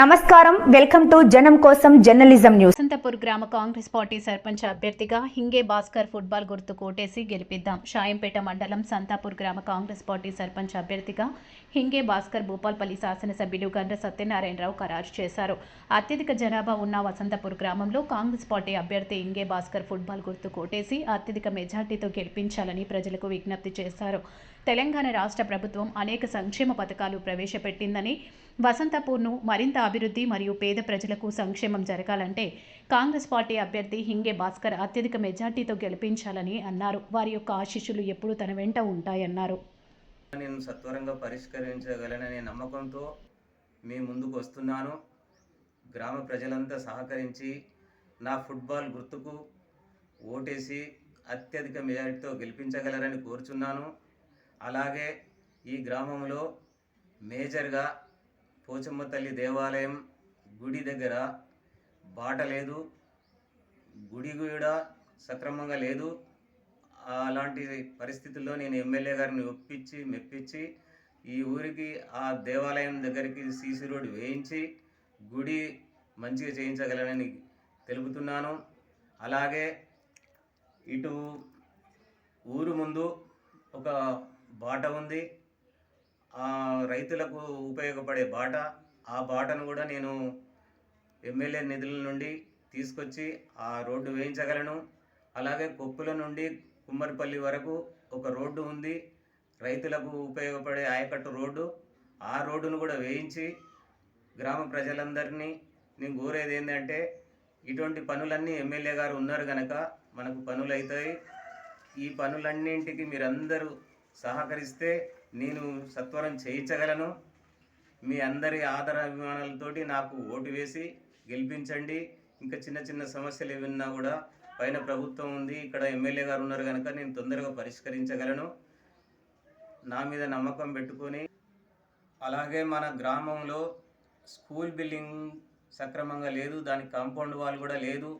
నమస్కారం. Welcome to జనం కోసం జర్నలిజం న్యూస్. వసంతపూర్ గ్రామ కాంగ్రెస్ పార్టీ సర్పంచ్ అభ్యర్థిగా హింగే భాస్కర్ ఫుట్బాల్ గుర్తు కోటేసి గెలిపిద్దాం. షాయంపేట మండలం సంతాపూర్ గ్రామ కాంగ్రెస్ పార్టీ సర్పంచ్ అభ్యర్థిగా హింగే భాస్కర్ భూపాల్పల్లి శాసనసభ్యులు గండ్ర సత్యనారాయణరావు ఖరారు చేశారు. అత్యధిక జనాభా ఉన్న వసంతపూర్ గ్రామంలో కాంగ్రెస్ పార్టీ అభ్యర్థి హింగే భాస్కర్ ఫుట్బాల్ గుర్తు కోటేసి అత్యధిక మెజార్టీతో గెలిపించాలని ప్రజలకు విజ్ఞప్తి చేశారు. తెలంగాణ రాష్ట్ర ప్రభుత్వం అనేక సంక్షేమ పథకాలు ప్రవేశపెట్టిందని వసంతపూర్ను మరింత అభివృద్ధి మరియు పేద ప్రజలకు సంక్షేమం జరగాలంటే కాంగ్రెస్ పార్టీ అభ్యర్థి హింగే భాస్కర్ అత్యధిక మెజార్టీతో గెలిపించాలని అన్నారు. వారి యొక్క ఆశీస్సులు ఎప్పుడూ తన వెంట ఉంటాయన్నారు. నేను సత్వరంగా పరిష్కరించగలననే నమ్మకంతో మీ ముందుకు వస్తున్నాను. గ్రామ ప్రజలంతా సహకరించి నా ఫుట్బాల్ గుర్తుకు ఓటేసి అత్యధిక మెజారిటీతో గెలిపించగలరని కోరుచున్నాను. అలాగే ఈ గ్రామంలో మేజర్గా పోచమ్మ తల్లి దేవాలయం గుడి దగ్గర బాట లేదు గుడి కూడా సక్రమంగా లేదు. అలాంటి పరిస్థితుల్లో నేను ఎమ్మెల్యే గారిని ఒప్పించి మెప్పించి ఈ ఊరికి ఆ దేవాలయం దగ్గరికి సీసీ రోడ్ వేయించి గుడి మంచిగా చేయించగలనని తెలుపుతున్నాను. అలాగే ఇటు ఊరు ముందు ఒక బాట ఉంది. రైతులకు ఉపయోగపడే బాట ఆ బాటను కూడా నేను ఎమ్మెల్యే నిధుల నుండి తీసుకొచ్చి ఆ రోడ్డు వేయించగలను. అలాగే కొప్పుల నుండి కుమ్మరిపల్లి వరకు ఒక రోడ్డు ఉంది. రైతులకు ఉపయోగపడే ఆయకట్టు రోడ్డు. ఆ రోడ్డును కూడా వేయించి గ్రామ ప్రజలందరినీ నేను కోరేది ఏంటంటే ఇటువంటి పనులన్నీ ఎమ్మెల్యే గారు ఉన్నారు కనుక మనకు పనులు అవుతాయి ఈ పనులన్నింటికి మీరందరూ సహకరిస్తే నేను సత్వరం చేయించగలను. మీ అందరి ఆదర అభిమానాలతోటి నాకు ఓటు వేసి గెలిపించండి. ఇంకా చిన్న చిన్న సమస్యలు ఏమన్నా కూడా పైన ప్రభుత్వం ఉంది ఇక్కడ ఎమ్మెల్యే గారు ఉన్నారు కనుక నేను తొందరగా పరిష్కరించగలను. నా మీద నమ్మకం పెట్టుకొని అలాగే మన గ్రామంలో స్కూల్ బిల్డింగ్ సక్రమంగా లేదు దానికి కాంపౌండ్ వాల్ కూడా లేదు.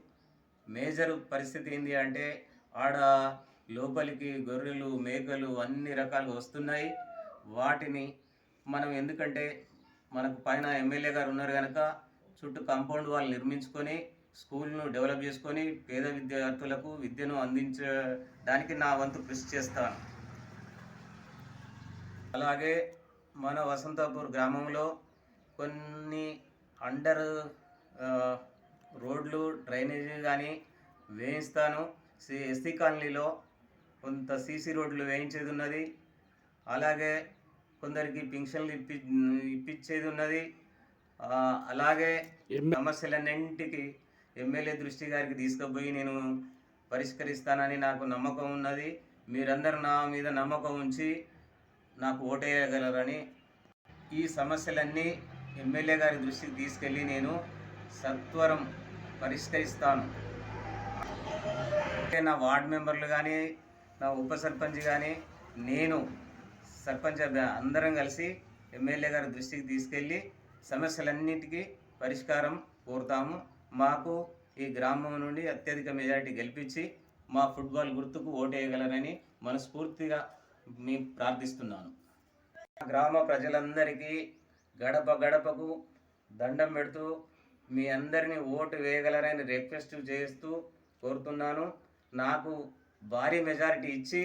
మేజర్ పరిస్థితి ఏంటి అంటే ఆడ లోపలికి గొర్రెలు మేకలు అన్ని రకాలుగా వస్తున్నాయి. వాటిని మనం ఎందుకంటే మనకు పైన ఎమ్మెల్యే గారు ఉన్నారు కనుక చుట్టూ కాంపౌండ్ వాల్ నిర్మించుకొని స్కూల్ను డెవలప్ చేసుకొని పేద విద్యార్థులకు విద్యను అందించడానికి నా వంతు కృషి చేస్తాను. అలాగే మన వసంతపూర్ గ్రామంలో కొన్ని అండర్ రోడ్లు డ్రైనేజీ కానీ వేయిస్తాను. సి- ఎస్సీ కాలనీలో కొంత సీసీ రోడ్లు వేయించేది ఉన్నది. అలాగే కొందరికి పింఛన్లు ఇప్పి ఇప్పించేది ఉన్నది. అలాగే సమస్యలన్నింటికి ఎమ్మెల్యే దృష్టి గారికి తీసుకుపోయి నేను పరిష్కరిస్తానని నాకు నమ్మకం ఉన్నది. మీరందరూ నా మీద నమ్మకం ఉంచి నాకు ఓటేయగలరని ఈ సమస్యలన్నీ ఎమ్మెల్యే గారి దృష్టికి తీసుకెళ్ళి నేను సత్వరం పరిష్కరిస్తాను. నా వార్డ్ మెంబర్లు కానీ నా ఉప సర్పంచ్ కానీ నేను సర్పంచ్ అందరం కలిసి ఎమ్మెల్యే గారి దృష్టికి తీసుకెళ్ళి సమస్యలన్నిటికీ పరిష్కారం కోరుతాము. మాకు ఈ గ్రామం నుండి అత్యధిక మెజారిటీ గెలిపించి మా ఫుట్బాల్ గుర్తుకు ఓటేయగలరని మనస్ఫూర్తిగా మీ ప్రార్థిస్తున్నాను. గ్రామ ప్రజలందరికీ గడప గడపకు దండం పెడుతూ మీ అందరినీ ఓటు వేయగలరని రిక్వెస్ట్ చేస్తూ కోరుతున్నాను. నాకు భారీ మెజారిటీ ఇచ్చి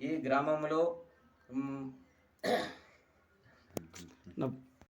ఈ గ్రామంలో